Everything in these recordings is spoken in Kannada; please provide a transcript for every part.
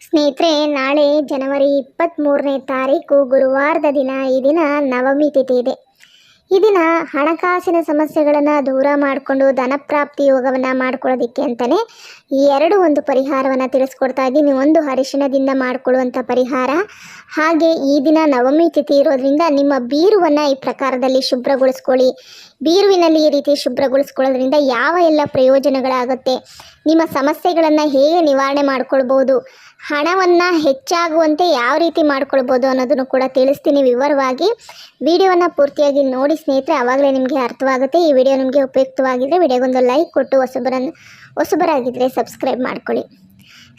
ಸ್ನೇಹಿತರೆ, ನಾಳೆ ಜನವರಿ ಇಪ್ಪತ್ತ್ಮೂರನೇ ತಾರೀಕು ಗುರುವಾರದ ದಿನ, ಈ ದಿನ ನವಮಿ ತಿಥಿ ಇದೆ. ಈ ದಿನ ಹಣಕಾಸಿನ ಸಮಸ್ಯೆಗಳನ್ನು ದೂರ ಮಾಡಿಕೊಂಡು ಧನಪ್ರಾಪ್ತಿ ಯೋಗವನ್ನು ಮಾಡ್ಕೊಳ್ಳೋದಕ್ಕೆ ಅಂತಲೇ ಈ ಎರಡು ಒಂದು ಪರಿಹಾರವನ್ನು ತಿಳಿಸ್ಕೊಡ್ತಾ ಇದ್ದೀನಿ. ಒಂದು ಅರಿಶಿಣದಿಂದ ಮಾಡಿಕೊಳ್ಳುವಂಥ ಪರಿಹಾರ. ಹಾಗೆ ಈ ದಿನ ನವಮಿ ತಿಥಿ ಇರೋದ್ರಿಂದ ನಿಮ್ಮ ಬೀರುವನ್ನು ಈ ಪ್ರಕಾರದಲ್ಲಿ ಶುಭ್ರಗೊಳಿಸ್ಕೊಳ್ಳಿ. ಬೀರುವಿನಲ್ಲಿ ಈ ರೀತಿ ಶುಭ್ರಗೊಳಿಸ್ಕೊಳ್ಳೋದ್ರಿಂದ ಯಾವ ಎಲ್ಲ ಪ್ರಯೋಜನಗಳಾಗುತ್ತೆ, ನಿಮ್ಮ ಸಮಸ್ಯೆಗಳನ್ನು ಹೇಗೆ ನಿವಾರಣೆ ಮಾಡ್ಕೊಳ್ಬೋದು ಹಣವನ್ನು ಹೆಚ್ಚಾಗುವಂತೆ ಯಾವ ರೀತಿ ಮಾಡ್ಕೊಳ್ಬೋದು ಅನ್ನೋದನ್ನು ಕೂಡ ತಿಳಿಸ್ತೀನಿ ವಿವರವಾಗಿ. ವಿಡಿಯೋವನ್ನು ಪೂರ್ತಿಯಾಗಿ ನೋಡಿ ಸ್ನೇಹಿತರೆ ಆವಾಗಲೇ ನಿಮಗೆ ಅರ್ಥವಾಗುತ್ತೆ. ಈ ವಿಡಿಯೋ ನಿಮಗೆ ಉಪಯುಕ್ತವಾಗಿದ್ದರೆ ವಿಡಿಯೋಗೊಂದು ಲೈಕ್ ಕೊಟ್ಟು ಹೊಸಬರನ್ನು ಹೊಸಬರಾಗಿದ್ದರೆ ಸಬ್ಸ್ಕ್ರೈಬ್ ಮಾಡ್ಕೊಳ್ಳಿ.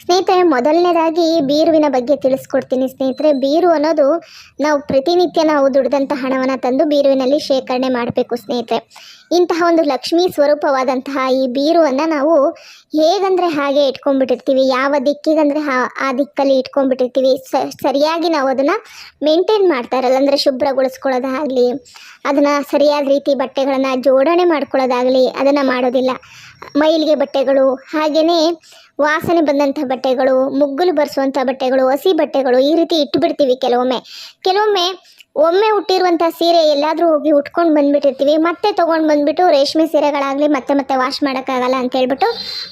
ಸ್ನೇಹಿತರೆ, ಮೊದಲನೇದಾಗಿ ಬೀರುವಿನ ಬಗ್ಗೆ ತಿಳಿಸ್ಕೊಡ್ತೀನಿ ಸ್ನೇಹಿತರೆ. ಬೀರು ಅನ್ನೋದು ನಾವು ಪ್ರತಿನಿತ್ಯ ನಾವು ದುಡಿದಂಥ ಹಣವನ್ನು ತಂದು ಬೀರುವಿನಲ್ಲಿ ಶೇಖರಣೆ ಮಾಡಬೇಕು ಸ್ನೇಹಿತರೆ. ಇಂತಹ ಒಂದು ಲಕ್ಷ್ಮೀ ಸ್ವರೂಪವಾದಂತಹ ಈ ಬೀರುವನ್ನು ನಾವು ಹೇಗಂದರೆ ಹಾಗೆ ಇಟ್ಕೊಂಡ್ಬಿಟ್ಟಿರ್ತೀವಿ, ಯಾವ ದಿಕ್ಕಿಗಂದರೆ ಆ- ಆ ದಿಕ್ಕಲ್ಲಿ ಇಟ್ಕೊಂಡ್ಬಿಟ್ಟಿರ್ತೀವಿ. ಸರಿಯಾಗಿ ನಾವು ಅದನ್ನು ಮೇಂಟೈನ್ ಮಾಡ್ತಾ ಇರಲ್ಲ. ಅಂದರೆ ಶುಭ್ರಗೊಳಿಸ್ಕೊಳ್ಳೋದಾಗಲಿ ಅದನ್ನು ಸರಿಯಾದ ರೀತಿ ಬಟ್ಟೆಗಳನ್ನು ಜೋಡಣೆ ಮಾಡ್ಕೊಳ್ಳೋದಾಗಲಿ, ಅದನ್ನು ಮಾಡೋದಿಲ್ಲ. ಮೈಲಿಗೆ ಬಟ್ಟೆಗಳು ಹಾಗೆಯೇ ವಾಸನೆ ಬಂದಂಥ ಬಟ್ಟೆಗಳು, ಮುಗ್ಗುಲು ಬರೆಸುವಂಥ ಬಟ್ಟೆಗಳು, ಹಸಿ ಬಟ್ಟೆಗಳು ಈ ರೀತಿ ಇಟ್ಬಿಡ್ತೀವಿ ಕೆಲವೊಮ್ಮೆ. ಕೆಲವೊಮ್ಮೆ ಒಮ್ಮೆ ಹುಟ್ಟಿರುವಂಥ ಸೀರೆ ಎಲ್ಲಾದರೂ ಹೋಗಿ ಉಟ್ಕೊಂಡು ಬಂದುಬಿಟ್ಟಿರ್ತೀವಿ. ಮತ್ತೆ ತೊಗೊಂಡು ಬಂದುಬಿಟ್ಟು ರೇಷ್ಮೆ ಸೀರೆಗಳಾಗಲಿ ಮತ್ತೆ ಮತ್ತೆ ವಾಶ್ ಮಾಡೋಕ್ಕಾಗಲ್ಲ ಅಂತ ಹೇಳ್ಬಿಟ್ಟು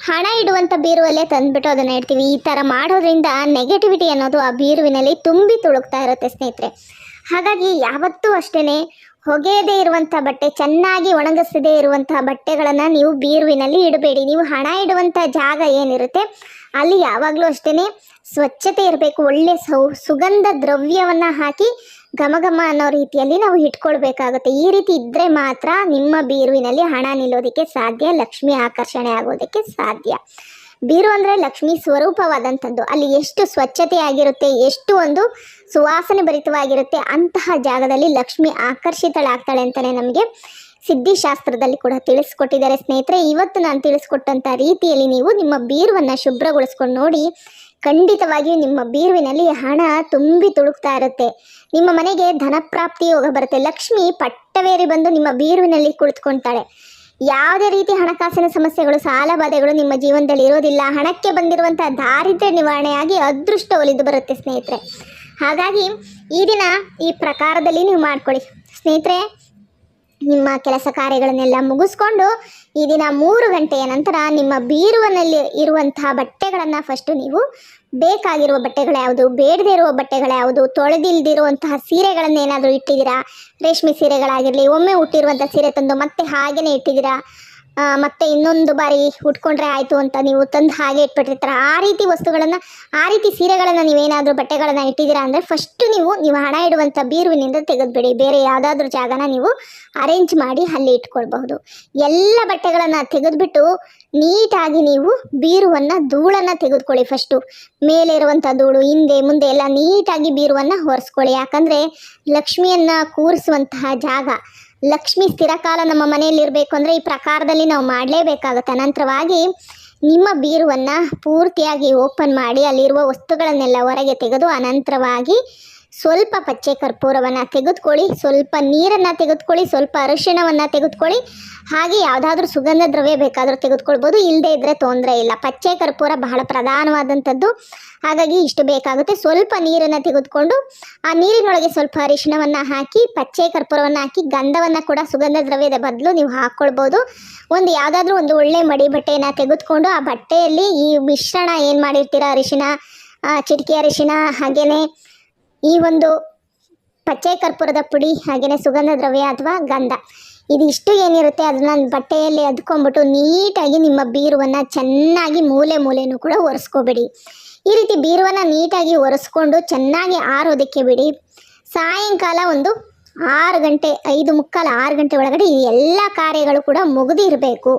ಹಣ ಇಡುವಂಥ ಬೀರುವಲ್ಲೇ ತಂದುಬಿಟ್ಟು ಅದನ್ನು ಇಡ್ತೀವಿ. ಈ ಥರ ಮಾಡೋದ್ರಿಂದ ನೆಗೆಟಿವಿಟಿ ಅನ್ನೋದು ಆ ಬೀರುವಿನಲ್ಲಿ ತುಂಬಿ ತುಳುಕ್ತಾ ಇರುತ್ತೆ ಸ್ನೇಹಿತರೆ. ಹಾಗಾಗಿ ಯಾವತ್ತೂ ಅಷ್ಟೇ ಹೊಗೆಯದೇ ಇರುವಂತಹ ಬಟ್ಟೆ, ಚೆನ್ನಾಗಿ ಒಣಗಿಸದೇ ಇರುವಂತಹ ಬಟ್ಟೆಗಳನ್ನು ನೀವು ಬೀರುವಿನಲ್ಲಿ ಇಡಬೇಡಿ. ನೀವು ಹಣ ಇಡುವಂಥ ಜಾಗ ಏನಿರುತ್ತೆ, ಅಲ್ಲಿ ಯಾವಾಗಲೂ ಅಷ್ಟೇ ಸ್ವಚ್ಛತೆ ಇರಬೇಕು. ಒಳ್ಳೆ ಸೌ, ಸುಗಂಧ ದ್ರವ್ಯವನ್ನು ಹಾಕಿ ಘಮ ಘಮ ಅನ್ನೋ ರೀತಿಯಲ್ಲಿ ನಾವು ಇಟ್ಕೊಳ್ಬೇಕಾಗುತ್ತೆ. ಈ ರೀತಿ ಇದ್ದರೆ ಮಾತ್ರ ನಿಮ್ಮ ಬೀರುವಿನಲ್ಲಿ ಹಣ ನಿಲ್ಲೋದಕ್ಕೆ ಸಾಧ್ಯ, ಲಕ್ಷ್ಮಿ ಆಕರ್ಷಣೆ ಆಗೋದಕ್ಕೆ ಸಾಧ್ಯ. ಬೀರು ಅಂದರೆ ಲಕ್ಷ್ಮಿ ಸ್ವರೂಪವಾದಂಥದ್ದು. ಅಲ್ಲಿ ಎಷ್ಟು ಸ್ವಚ್ಛತೆ ಆಗಿರುತ್ತೆ, ಎಷ್ಟು ಒಂದು ಸುವಾಸನೆ ಭರಿತವಾಗಿರುತ್ತೆ ಅಂತಹ ಜಾಗದಲ್ಲಿ ಲಕ್ಷ್ಮಿ ಆಕರ್ಷಿತಳಾಗ್ತಾಳೆ ಅಂತಲೇ ನಮಗೆ ಸಿದ್ಧಿಶಾಸ್ತ್ರದಲ್ಲಿ ಕೂಡ ತಿಳಿಸ್ಕೊಟ್ಟಿದ್ದಾರೆ. ಸ್ನೇಹಿತರೆ, ಇವತ್ತು ನಾನು ತಿಳಿಸ್ಕೊಟ್ಟಂಥ ರೀತಿಯಲ್ಲಿ ನೀವು ನಿಮ್ಮ ಬೀರುವನ್ನು ಶುಭ್ರಗೊಳಿಸ್ಕೊಂಡು ನೋಡಿ, ಖಂಡಿತವಾಗಿಯೂ ನಿಮ್ಮ ಬೀರುವಿನಲ್ಲಿ ಹಣ ತುಂಬಿ ತುಳುಕ್ತಾ ಇರುತ್ತೆ. ನಿಮ್ಮ ಮನೆಗೆ ಧನಪ್ರಾಪ್ತಿ ಯೋಗ ಬರುತ್ತೆ. ಲಕ್ಷ್ಮಿ ಪಟ್ಟವೇರಿ ಬಂದು ನಿಮ್ಮ ಬೀರುವಿನಲ್ಲಿ ಕುಳಿತುಕೊಳ್ತಾಳೆ. ಯಾವುದೇ ರೀತಿ ಹಣಕಾಸಿನ ಸಮಸ್ಯೆಗಳು, ಸಾಲ ಬಾಧೆಗಳು ನಿಮ್ಮ ಜೀವನದಲ್ಲಿ ಇರೋದಿಲ್ಲ, ಹಣಕ್ಕೆ ಬಂದಿರುವಂತಹ ದಾರಿದ್ರ್ಯ ನಿವಾರಣೆಯಾಗಿ ಅದೃಷ್ಟ ಒಲಿದು ಬರುತ್ತೆ ಸ್ನೇಹಿತರೆ. ಹಾಗಾಗಿ ಈ ದಿನ ಈ ಪ್ರಕಾರದಲ್ಲಿ ನೀವು ಮಾಡ್ಕೊಳ್ಳಿ. ಸ್ನೇಹಿತರೆ, ನಿಮ್ಮ ಕೆಲಸ ಕಾರ್ಯಗಳನ್ನೆಲ್ಲ ಮುಗಿಸ್ಕೊಂಡು ಈ ದಿನ ಮೂರು ಗಂಟೆಯ ನಂತರ ನಿಮ್ಮ ಬೀರುವನಲ್ಲಿ ಇರುವಂತಹ ಬಟ್ಟೆಗಳನ್ನು ಫಸ್ಟು ನೀವು ಬೇಕಾಗಿರುವ ಬಟ್ಟೆಗಳು ಯಾವುದು? ಬೇಡದೇ ಇರುವ ಬಟ್ಟೆಗಳು ಯಾವುದು? ತೊಳೆದಿಲ್ದಿರುವಂತಹ ಸೀರೆಗಳನ್ನೇನಾದರೂ ಇಟ್ಟಿದ್ದೀರಾ? ರೇಷ್ಮೆ ಸೀರೆಗಳಾಗಿರಲಿ, ಒಮ್ಮೆ ಹುಟ್ಟಿರುವಂಥ ಸೀರೆ ತಂದು ಮತ್ತೆ ಹಾಗೆಯೇ ಇಟ್ಟಿದ್ದೀರಾ? ಮತ್ತೆ ಇನ್ನೊಂದು ಬಾರಿ ಉಟ್ಕೊಂಡ್ರೆ ಆಯಿತು ಅಂತ ನೀವು ತಂದು ಹಾಗೆ ಇಟ್ಬಿಟ್ಟಿರ್ತಾರೆ. ಆ ರೀತಿ ವಸ್ತುಗಳನ್ನು, ಆ ರೀತಿ ಸೀರೆಗಳನ್ನು ನೀವೇನಾದರೂ ಬಟ್ಟೆಗಳನ್ನು ಇಟ್ಟಿದ್ದೀರಾ ಅಂದರೆ ಫಸ್ಟು ನೀವು ನೀವು ಹಣ ಇಡುವಂಥ ಬೀರುವಿನಿಂದ ತೆಗೆದುಬಿಡಿ. ಬೇರೆ ಯಾವುದಾದ್ರೂ ಜಾಗನ ನೀವು ಅರೇಂಜ್ ಮಾಡಿ ಅಲ್ಲಿ ಇಟ್ಕೊಳ್ಬಹುದು. ಎಲ್ಲ ಬಟ್ಟೆಗಳನ್ನು ತೆಗೆದುಬಿಟ್ಟು ನೀಟಾಗಿ ನೀವು ಬೀರುವನ್ನು, ಧೂಳನ್ನು ತೆಗೆದುಕೊಳ್ಳಿ ಫಸ್ಟು ಮೇಲೆ ಇರುವಂಥ ಧೂಳು, ಹಿಂದೆ, ಮುಂದೆ ಎಲ್ಲ ನೀಟಾಗಿ ಬೀರುವನ್ನು ಹೊರಿಸ್ಕೊಳ್ಳಿ. ಯಾಕಂದರೆ ಲಕ್ಷ್ಮಿಯನ್ನು ಕೂರಿಸುವಂತಹ ಜಾಗ ಲಕ್ಷ್ಮಿ ಸ್ಥಿರಕಾಲ ನಮ್ಮ ಮನೆಯಲ್ಲಿ ಇರಬೇಕು ಅಂದರೆ ಈ ಪ್ರಕಾರದಲ್ಲಿ ನಾವು ಮಾಡಲೇಬೇಕಾಗುತ್ತೆ. ಅನಂತರವಾಗಿ ನಿಮ್ಮ ಬೀರುವನ್ನು ಪೂರ್ತಿಯಾಗಿ ಓಪನ್ ಮಾಡಿ ಅಲ್ಲಿರುವ ವಸ್ತುಗಳನ್ನೆಲ್ಲ ಹೊರಗೆ ತೆಗೆದು ಅನಂತರವಾಗಿ ಸ್ವಲ್ಪ ಪಚ್ಚೆ ಕರ್ಪೂರವನ್ನು ತೆಗೆದುಕೊಳ್ಳಿ, ಸ್ವಲ್ಪ ನೀರನ್ನು ತೆಗೆದುಕೊಳ್ಳಿ, ಸ್ವಲ್ಪ ಅರಿಶಿಣವನ್ನು ತೆಗೆದುಕೊಳ್ಳಿ. ಹಾಗೆ ಯಾವುದಾದ್ರೂ ಸುಗಂಧ ದ್ರವ್ಯ ಬೇಕಾದರೂ ತೆಗೆದುಕೊಳ್ಬೋದು ಇಲ್ಲದೇ ಇದ್ದರೆ ತೊಂದರೆ ಇಲ್ಲ. ಪಚ್ಚೆ ಕರ್ಪೂರ ಬಹಳ ಪ್ರಧಾನವಾದಂಥದ್ದು. ಹಾಗಾಗಿ ಇಷ್ಟು ಬೇಕಾಗುತ್ತೆ. ಸ್ವಲ್ಪ ನೀರನ್ನು ತೆಗೆದುಕೊಂಡು, ಆ ನೀರಿನೊಳಗೆ ಸ್ವಲ್ಪ ಅರಿಶಿಣವನ್ನು ಹಾಕಿ, ಪಚ್ಚೆ ಕರ್ಪೂರವನ್ನು ಹಾಕಿ, ಗಂಧವನ್ನು ಕೂಡ ಸುಗಂಧ ದ್ರವ್ಯದ ಬದಲು ನೀವು ಹಾಕ್ಕೊಳ್ಬೋದು. ಒಂದು ಯಾವುದಾದ್ರೂ ಒಂದು ಒಳ್ಳೆ ಮಡಿ ಬಟ್ಟೆಯನ್ನು ತೆಗೆದುಕೊಂಡು, ಆ ಬಟ್ಟೆಯಲ್ಲಿ ಈ ಮಿಶ್ರಣ ಏನು ಮಾಡಿರ್ತೀರ? ಅರಿಶಿಣ ಚಿಟಿಕೆ ಅರಿಶಿಣ ಹಾಗೆಯೇ ಈ ಒಂದು ಪಚ್ಚೆ ಕರ್ಪೂರದ ಪುಡಿ ಹಾಗೆಯೇ ಸುಗಂಧ ದ್ರವ್ಯ ಅಥವಾ ಗಂಧ. ಇದಿಷ್ಟು ಏನಿರುತ್ತೆ ಅದನ್ನ ಬಟ್ಟೆಯಲ್ಲಿ ಅದ್ಕೊಂಡ್ಬಿಟ್ಟು ನೀಟಾಗಿ ನಿಮ್ಮ ಬೀರುವನ್ನು ಚೆನ್ನಾಗಿ ಮೂಲೆ ಮೂಲೆಯೂ ಕೂಡ ಒರೆಸ್ಕೋಬೇಡಿ. ಈ ರೀತಿ ಬೀರುವನ್ನು ನೀಟಾಗಿ ಒರೆಸ್ಕೊಂಡು ಚೆನ್ನಾಗಿ ಆರೋದಕ್ಕೆ ಬಿಡಿ. ಸಾಯಂಕಾಲ ಒಂದು ಆರು ಗಂಟೆ, ಐದು ಮುಕ್ಕಾಲು ಆರು ಗಂಟೆ ಒಳಗಡೆ ಈ ಎಲ್ಲ ಕಾರ್ಯಗಳು ಕೂಡ ಮುಗಿದಿರಬೇಕು.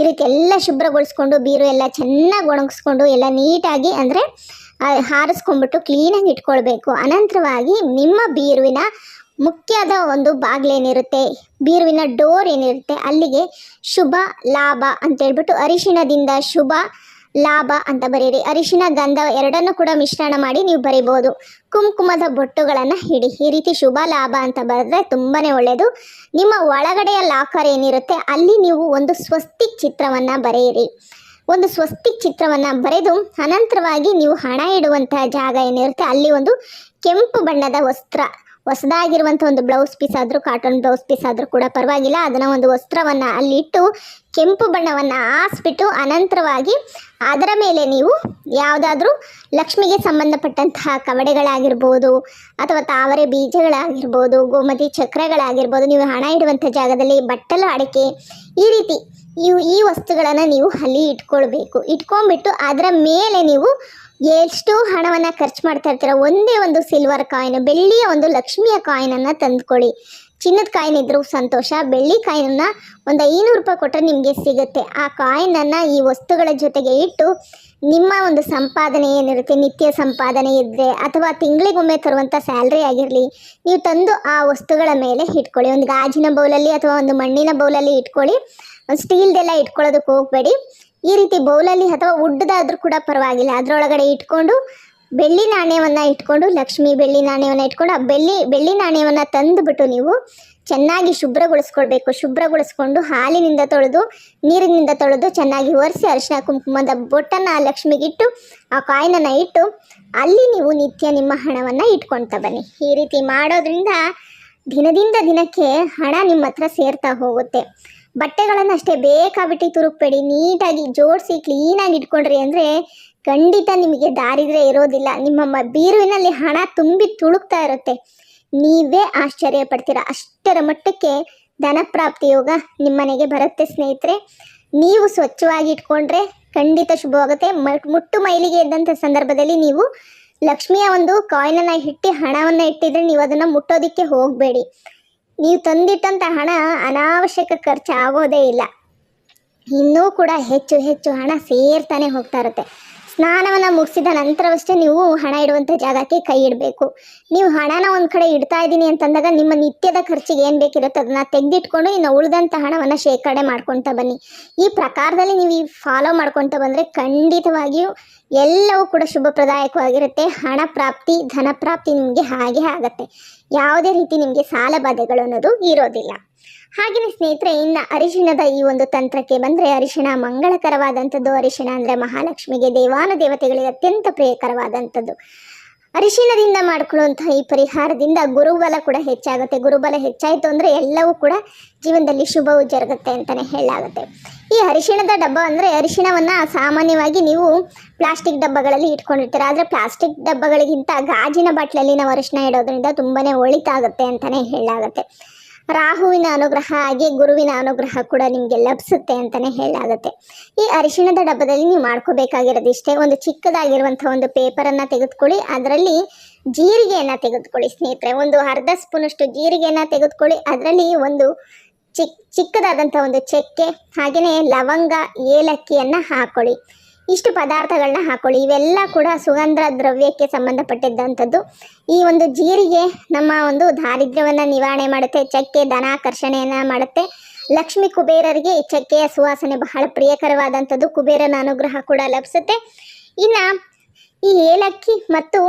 ಈ ರೀತಿ ಎಲ್ಲ ಶುಭ್ರಗೊಳಿಸ್ಕೊಂಡು ಬೀರು ಎಲ್ಲ ಚೆನ್ನಾಗಿ ಒಣಗಿಸ್ಕೊಂಡು ಎಲ್ಲ ನೀಟಾಗಿ ಅಂದರೆ ಹಾರಿಸ್ಕೊಂಡ್ಬಿಟ್ಟು ಕ್ಲೀನಾಗಿ ಇಟ್ಕೊಳ್ಬೇಕು. ಅನಂತರವಾಗಿ ನಿಮ್ಮ ಬೀರುವಿನ ಮುಖ್ಯದ ಒಂದು ಬಾಗಿಲೇನಿರುತ್ತೆ ಬೀರುವಿನ ಡೋರ್ ಏನಿರುತ್ತೆ? ಅಲ್ಲಿಗೆ ಶುಭ, ಲಾಭ ಅಂತೇಳ್ಬಿಟ್ಟು ಅರಿಶಿಣದಿಂದ ಶುಭ, ಲಾಭ ಅಂತ ಬರೀರಿ. ಅರಿಶಿನ ಗಂಧ ಎರಡನ್ನು ಕೂಡ ಮಿಶ್ರಣ ಮಾಡಿ ನೀವು ಬರಿಬೋದು ಕುಂಕುಮದ ಬೊಟ್ಟುಗಳನ್ನು ಹಿಡಿ. ಈ ರೀತಿ ಶುಭ, ಲಾಭ ಅಂತ ಬರೆದ್ರೆ ತುಂಬಾ ಒಳ್ಳೆಯದು ನಿಮ್ಮ ಒಳಗಡೆಯ ಲಾಕರ್ ಏನಿರುತ್ತೆ? ಅಲ್ಲಿ ನೀವು ಒಂದು ಸ್ವಸ್ತಿ ಚಿತ್ರವನ್ನು ಬರೆಯಿರಿ. ಒಂದು ಸ್ವಸ್ತಿಕ್ ಚಿತ್ರವನ್ನು ಬರೆದು ಅನಂತರವಾಗಿ ನೀವು ಹಣ ಇಡುವಂತಹ ಜಾಗ ಏನಿರುತ್ತೆ, ಅಲ್ಲಿ ಒಂದು ಕೆಂಪು ಬಣ್ಣದ ವಸ್ತ್ರ ಹೊಸದಾಗಿರುವಂಥ ಒಂದು ಬ್ಲೌಸ್ ಪೀಸ್ ಆದರೂ ಕಾಟನ್ ಬ್ಲೌಸ್ ಪೀಸ್ ಆದರೂ ಕೂಡ ಪರವಾಗಿಲ್ಲ. ಅದನ್ನು ಒಂದು ವಸ್ತ್ರವನ್ನು ಅಲ್ಲಿ ಇಟ್ಟು, ಕೆಂಪು ಬಣ್ಣವನ್ನು ಆಸ್ಬಿಟ್ಟು ಅನಂತರವಾಗಿ ಅದರ ಮೇಲೆ ನೀವು ಯಾವುದಾದ್ರೂ ಲಕ್ಷ್ಮಿಗೆ ಸಂಬಂಧಪಟ್ಟಂತಹ ಕವಡೆಗಳಾಗಿರ್ಬೋದು, ಅಥವಾ ತಾವರೆ ಬೀಜಗಳಾಗಿರ್ಬೋದು, ಗೋಮತಿ ಚಕ್ರಗಳಾಗಿರ್ಬೋದು, ನೀವು ಹಣ ಇಡುವಂಥ ಜಾಗದಲ್ಲಿ ಬಟ್ಟಲು ಅಡಿಕೆ ಈ ರೀತಿ ಇವು ಈ ವಸ್ತುಗಳನ್ನು ನೀವು ಅಲ್ಲಿ ಇಟ್ಕೊಳ್ಬೇಕು. ಇಟ್ಕೊಂಡ್ಬಿಟ್ಟು ಅದರ ಮೇಲೆ ನೀವು ಎಷ್ಟು ಹಣವನ್ನು ಖರ್ಚು ಮಾಡ್ತಾ ಇರ್ತೀರ. ಒಂದೇ ಒಂದು ಸಿಲ್ವರ್ ಕಾಯಿನ್ ಬೆಳ್ಳಿಯ ಒಂದು ಲಕ್ಷ್ಮಿಯ ಕಾಯಿನನ್ನು ತಂದುಕೊಳ್ಳಿ. ಚಿನ್ನದ ಕಾಯಿನ್ ಇದ್ರೂ ಸಂತೋಷ, ಬೆಳ್ಳಿ ಕಾಯಿನನ್ನು ಒಂದು ಐನೂರು ರೂಪಾಯಿ ಕೊಟ್ಟರೆ ನಿಮಗೆ ಸಿಗುತ್ತೆ. ಆ ಕಾಯಿನನ್ನು ಈ ವಸ್ತುಗಳ ಜೊತೆಗೆ ಇಟ್ಟು ನಿಮ್ಮ ಒಂದು ಸಂಪಾದನೆ ಏನಿರುತ್ತೆ, ನಿತ್ಯ ಸಂಪಾದನೆ ಇದ್ದರೆ ಅಥವಾ ತಿಂಗಳಿಗೊಮ್ಮೆ ತರುವಂಥ ಸ್ಯಾಲ್ರಿ ಆಗಿರಲಿ, ನೀವು ತಂದು ಆ ವಸ್ತುಗಳ ಮೇಲೆ ಇಟ್ಕೊಳ್ಳಿ. ಒಂದು ಗಾಜಿನ ಬೌಲಲ್ಲಿ ಅಥವಾ ಒಂದು ಮಣ್ಣಿನ ಬೌಲಲ್ಲಿ ಇಟ್ಕೊಳ್ಳಿ. ಸ್ಟೀಲ್ದೆಲ್ಲ ಇಟ್ಕೊಳ್ಳೋದಕ್ಕೆ ಹೋಗಬೇಡಿ. ಈ ರೀತಿ ಬೌಲಲ್ಲಿ ಅಥವಾ ಉಡ್ಡದಾದ್ರೂ ಕೂಡ ಪರವಾಗಿಲ್ಲ. ಅದರೊಳಗಡೆ ಇಟ್ಕೊಂಡು ಬೆಳ್ಳಿ ನಾಣ್ಯವನ್ನು ಇಟ್ಕೊಂಡು, ಲಕ್ಷ್ಮಿ ಬೆಳ್ಳಿ ನಾಣ್ಯವನ್ನು ಇಟ್ಕೊಂಡು, ಆ ಬೆಳ್ಳಿ ಬೆಳ್ಳಿ ನಾಣ್ಯವನ್ನು ತಂದುಬಿಟ್ಟು ನೀವು ಚೆನ್ನಾಗಿ ಶುಭ್ರಗೊಳಿಸ್ಕೊಳ್ಬೇಕು. ಶುಭ್ರಗೊಳಿಸ್ಕೊಂಡು ಹಾಲಿನಿಂದ ತೊಳೆದು, ನೀರಿನಿಂದ ತೊಳೆದು ಚೆನ್ನಾಗಿ ಒರೆಸಿ ಅರಿಶಿನ ಕುಂಕುಮದ ಬೊಟ್ಟನ್ನು ಲಕ್ಷ್ಮಿಗಿಟ್ಟು ಆ ಕಾಯಿನನ್ನು ಇಟ್ಟು ಅಲ್ಲಿ ನೀವು ನಿತ್ಯ ನಿಮ್ಮ ಹಣವನ್ನು ಇಟ್ಕೊಳ್ತಾ ಬನ್ನಿ. ಈ ರೀತಿ ಮಾಡೋದ್ರಿಂದ ದಿನದಿಂದ ದಿನಕ್ಕೆ ಹಣ ನಿಮ್ಮ ಹತ್ರ ಸೇರ್ತಾ ಹೋಗುತ್ತೆ. ಬಟ್ಟೆಗಳನ್ನು ಅಷ್ಟೇ ಬೇಕಾಬಿಟ್ಟು ತುರುಕ್ಬೇಡಿ, ನೀಟಾಗಿ ಜೋಡಿಸಿ ಕ್ಲೀನಾಗಿ ಇಟ್ಕೊಂಡ್ರಿ ಅಂದರೆ ಖಂಡಿತ ನಿಮಗೆ ದಾರಿದ್ರೆ ಇರೋದಿಲ್ಲ. ನಿಮ್ಮ ಮ- ಬೀರುವಿನಲ್ಲಿ ಹಣ ತುಂಬಿ ತುಳುಕ್ತಾ ಇರುತ್ತೆ. ನೀವೇ ಆಶ್ಚರ್ಯ ಪಡ್ತೀರ? ಅಷ್ಟರ ಮಟ್ಟಕ್ಕೆ ಧನಪ್ರಾಪ್ತಿ ಯೋಗ ನಿಮ್ಮನೆಗೆ ಬರುತ್ತೆ ಸ್ನೇಹಿತರೆ. ನೀವು ಸ್ವಚ್ಛವಾಗಿ ಇಟ್ಕೊಂಡ್ರೆ ಖಂಡಿತ ಶುಭವಾಗುತ್ತೆ. ಮುಟ್ಟು ಮೈಲಿಗೆ ಇದ್ದಂಥ ಸಂದರ್ಭದಲ್ಲಿ ನೀವು ಲಕ್ಷ್ಮಿಯ ಒಂದು ಕಾಯಿನನ್ನು ಇಟ್ಟು ಹಣವನ್ನು ಇಟ್ಟಿದ್ರೆ ನೀವು ಅದನ್ನು ಮುಟ್ಟೋದಕ್ಕೆ ಹೋಗಬೇಡಿ. ನೀವು ತಂದಿಟ್ಟಂಥ ಹಣ ಅನಾವಶ್ಯಕ ಖರ್ಚು ಆಗೋದೇ ಇಲ್ಲ. ಇನ್ನೂ ಕೂಡ ಹೆಚ್ಚು ಹೆಚ್ಚು ಹಣ ಸೇರ್ತಾನೆ ಹೋಗ್ತಾ ಇರುತ್ತೆ. ಸ್ನಾನವನ್ನು ಮುಗಿಸಿದ ನಂತರವಷ್ಟೇ ನೀವು ಹಣ ಇಡುವಂಥ ಜಾಗಕ್ಕೆ ಕೈ ಇಡಬೇಕು. ನೀವು ಹಣನ ಒಂದು ಕಡೆ ಇಡ್ತಾ ಇದ್ದೀನಿ ಅಂತಂದಾಗ ನಿಮ್ಮ ನಿತ್ಯದ ಖರ್ಚಿಗೆ ಏನು ಬೇಕಿರುತ್ತೆ ಅದನ್ನು ತೆಗೆದಿಟ್ಕೊಂಡು ಇನ್ನು ಉಳಿದಂಥ ಹಣವನ್ನು ಶೇಖರಣೆ ಮಾಡ್ಕೊತಾ ಬನ್ನಿ. ಈ ಪ್ರಕಾರದಲ್ಲಿ ನೀವು ಈ ಫಾಲೋ ಮಾಡ್ಕೊತಾ ಬಂದರೆ ಖಂಡಿತವಾಗಿಯೂ ಎಲ್ಲವೂ ಕೂಡ ಶುಭಪ್ರದಾಯಕವಾಗಿರುತ್ತೆ. ಹಣ ಪ್ರಾಪ್ತಿ, ಧನ ಪ್ರಾಪ್ತಿ ನಿಮಗೆ ಹಾಗೆ ಆಗುತ್ತೆ. ಯಾವುದೇ ರೀತಿ ನಿಮಗೆ ಸಾಲ ಬಾಧೆಗಳು ಅನ್ನೋದು ಇರೋದಿಲ್ಲ. ಹಾಗೆಯೇ ಸ್ನೇಹಿತರೆ ಇನ್ನು ಅರಿಶಿಣದ ಈ ಒಂದು ತಂತ್ರಕ್ಕೆ ಬಂದರೆ ಅರಿಶಿಣ ಮಂಗಳಕರವಾದಂಥದ್ದು. ಅರಿಶಿಣ ಅಂದರೆ ಮಹಾಲಕ್ಷ್ಮಿಗೆ ದೇವಾನು ದೇವತೆಗಳಿಗೆ ಅತ್ಯಂತ ಪ್ರಿಯಕರವಾದಂಥದ್ದು. ಅರಿಶಿಣದಿಂದ ಮಾಡ್ಕೊಳ್ಳುವಂತಹ ಈ ಪರಿಹಾರದಿಂದ ಗುರುಬಲ ಕೂಡ ಹೆಚ್ಚಾಗುತ್ತೆ. ಗುರುಬಲ ಹೆಚ್ಚಾಯಿತು ಅಂದರೆ ಎಲ್ಲವೂ ಕೂಡ ಜೀವನದಲ್ಲಿ ಶುಭವು ಜರುಗುತ್ತೆ ಅಂತಲೇ ಹೇಳಲಾಗುತ್ತೆ. ಈ ಅರಿಶಿಣದ ಡಬ್ಬ ಅಂದರೆ ಅರಿಶಿಣವನ್ನು ಸಾಮಾನ್ಯವಾಗಿ ನೀವು ಪ್ಲಾಸ್ಟಿಕ್ ಡಬ್ಬಗಳಲ್ಲಿ ಇಟ್ಕೊಂಡಿರ್ತೀರ. ಆದರೆ ಪ್ಲಾಸ್ಟಿಕ್ ಡಬ್ಬಗಳಿಗಿಂತ ಗಾಜಿನ ಬಾಟ್ಲಲ್ಲಿ ನಾವು ಅರಿಶಿಣ ಇಡೋದ್ರಿಂದ ತುಂಬಾ ಒಳಿತಾಗುತ್ತೆ ಅಂತಲೇ ಹೇಳಲಾಗುತ್ತೆ. ರಾಹುವಿನ ಅನುಗ್ರಹ ಹಾಗೆ ಗುರುವಿನ ಅನುಗ್ರಹ ಕೂಡ ನಿಮಗೆ ಲಭಿಸುತ್ತೆ ಅಂತಲೇ ಹೇಳಲಾಗುತ್ತೆ. ಈ ಅರಿಶಿಣದ ಡಬ್ಬದಲ್ಲಿ ನೀವು ಮಾಡ್ಕೋಬೇಕಾಗಿರೋದು ಇಷ್ಟೇ. ಒಂದು ಚಿಕ್ಕದಾಗಿರುವಂಥ ಒಂದು ಪೇಪರನ್ನು ತೆಗೆದುಕೊಳ್ಳಿ. ಅದರಲ್ಲಿ ಜೀರಿಗೆಯನ್ನು ತೆಗೆದುಕೊಳ್ಳಿ ಸ್ನೇಹಿತರೆ. ಒಂದು ಅರ್ಧ ಸ್ಪೂನಷ್ಟು ಜೀರಿಗೆಯನ್ನು ತೆಗೆದುಕೊಳ್ಳಿ. ಅದರಲ್ಲಿ ಒಂದು ಚಿಕ್ಕ ಚಿಕ್ಕದಾದಂಥ ಒಂದು ಚಕ್ಕೆ, ಹಾಗೆಯೇ ಲವಂಗ, ಏಲಕ್ಕಿಯನ್ನು ಹಾಕೊಳ್ಳಿ. ಇಷ್ಟು ಪದಾರ್ಥಗಳನ್ನ ಹಾಕೊಳ್ಳಿ. ಇವೆಲ್ಲ ಕೂಡ ಸುಗಂಧ ದ್ರವ್ಯಕ್ಕೆ ಸಂಬಂಧಪಟ್ಟಿದ್ದಂಥದ್ದು. ಈ ಒಂದು ಜೀರಿಗೆ ನಮ್ಮ ಒಂದು ದಾರಿದ್ರ್ಯವನ್ನು ನಿವಾರಣೆ ಮಾಡುತ್ತೆ, ಚಕ್ಕೆ ಧನಾಕರ್ಷಣೆಯನ್ನು ಮಾಡುತ್ತೆ. ಲಕ್ಷ್ಮಿ ಕುಬೇರರಿಗೆ ಈ ಚಕ್ಕೆಯ ಸುವಾಸನೆ ಬಹಳ ಪ್ರಿಯಕರವಾದಂಥದ್ದು. ಕುಬೇರನ ಅನುಗ್ರಹ ಕೂಡ ಲಭಿಸುತ್ತೆ. ಇನ್ನು ಈ ಏಲಕ್ಕಿ ಮತ್ತು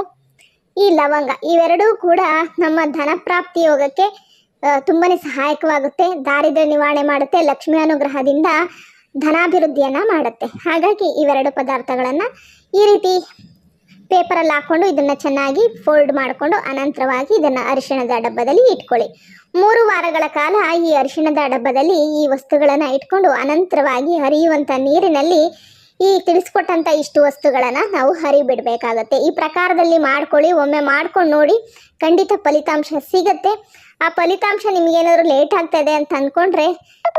ಈ ಲವಂಗ, ಇವೆರಡೂ ಕೂಡ ನಮ್ಮ ಧನಪ್ರಾಪ್ತಿ ಯೋಗಕ್ಕೆ ತುಂಬಾ ಸಹಾಯಕವಾಗುತ್ತೆ. ದಾರಿದ್ರ್ಯ ನಿವಾರಣೆ ಮಾಡುತ್ತೆ. ಲಕ್ಷ್ಮಿ ಅನುಗ್ರಹದಿಂದ ಧನಾಭಿವೃದ್ಧಿಯನ್ನು ಮಾಡುತ್ತೆ. ಹಾಗಾಗಿ ಇವೆರಡು ಪದಾರ್ಥಗಳನ್ನು ಈ ರೀತಿ ಪೇಪರಲ್ಲಿ ಹಾಕ್ಕೊಂಡು ಇದನ್ನು ಚೆನ್ನಾಗಿ ಫೋಲ್ಡ್ ಮಾಡಿಕೊಂಡು ಅನಂತರವಾಗಿ ಇದನ್ನು ಅರಿಶಿಣದ ಡಬ್ಬದಲ್ಲಿ ಇಟ್ಕೊಳ್ಳಿ. ಮೂರು ವಾರಗಳ ಕಾಲ ಈ ಅರಿಶಿಣದ ಡಬ್ಬದಲ್ಲಿ ಈ ವಸ್ತುಗಳನ್ನು ಇಟ್ಕೊಂಡು ಅನಂತರವಾಗಿ ಹರಿಯುವಂಥ ನೀರಿನಲ್ಲಿ ಈ ತಿಳಿಸ್ಕೊಟ್ಟಂಥ ಇಷ್ಟು ವಸ್ತುಗಳನ್ನು ನಾವು ಹರಿಬಿಡಬೇಕಾಗತ್ತೆ. ಈ ಪ್ರಕಾರದಲ್ಲಿ ಮಾಡ್ಕೊಳ್ಳಿ, ಒಮ್ಮೆ ಮಾಡ್ಕೊಂಡು ನೋಡಿ ಖಂಡಿತ ಫಲಿತಾಂಶ ಸಿಗತ್ತೆ. ಆ ಫಲಿತಾಂಶ ನಿಮಗೇನಾದರೂ ಲೇಟ್ ಆಗ್ತಾ ಇದೆ ಅಂತ ಅಂದ್ಕೊಂಡ್ರೆ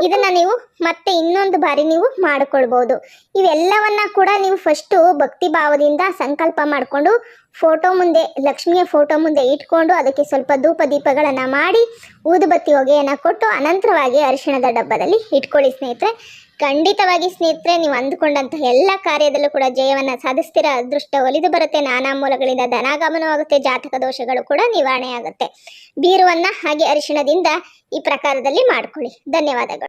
ಇದನ್ನು ನೀವು ಮತ್ತೆ ಇನ್ನೊಂದು ಬಾರಿ ನೀವು ಮಾಡಿಕೊಳ್ಬೋದು. ಇವೆಲ್ಲವನ್ನ ಕೂಡ ನೀವು ಫಸ್ಟು ಭಕ್ತಿ ಭಾವದಿಂದ ಸಂಕಲ್ಪ ಮಾಡಿಕೊಂಡು ಫೋಟೋ ಮುಂದೆ, ಲಕ್ಷ್ಮಿಯ ಫೋಟೋ ಮುಂದೆ ಇಟ್ಕೊಂಡು ಅದಕ್ಕೆ ಸ್ವಲ್ಪ ಧೂಪ ದೀಪಗಳನ್ನು ಮಾಡಿ, ಊದುಬತ್ತಿ ಹೊಗೆಯನ್ನು ಕೊಟ್ಟು ಅನಂತರವಾಗಿ ಅರಿಶಿಣದ ಡಬ್ಬದಲ್ಲಿ ಇಟ್ಕೊಳ್ಳಿ ಸ್ನೇಹಿತರೆ. ಖಂಡಿತವಾಗಿ ಸ್ನೇಹಿತರೆ, ನೀವು ಅಂದುಕೊಂಡಂತಹ ಎಲ್ಲ ಕಾರ್ಯದಲ್ಲೂ ಕೂಡ ಜಯವನ್ನು ಸಾಧಿಸ್ತೀರ. ಅದೃಷ್ಟ ಒಲಿದು ಬರುತ್ತೆ. ನಾನಾ ಮೂಲಗಳಿಂದ ಧನಾಗಮನವಾಗುತ್ತೆ. ಜಾತಕ ದೋಷಗಳು ಕೂಡ ನಿವಾರಣೆ ಆಗುತ್ತೆ ಬೀರುವನ್ನ ಹಾಗೆ ಅರಿಶಿಣದಿಂದ ಈ ಪ್ರಕಾರದಲ್ಲಿ ಮಾಡ್ಕೊಳ್ಳಿ. ಧನ್ಯವಾದಗಳು.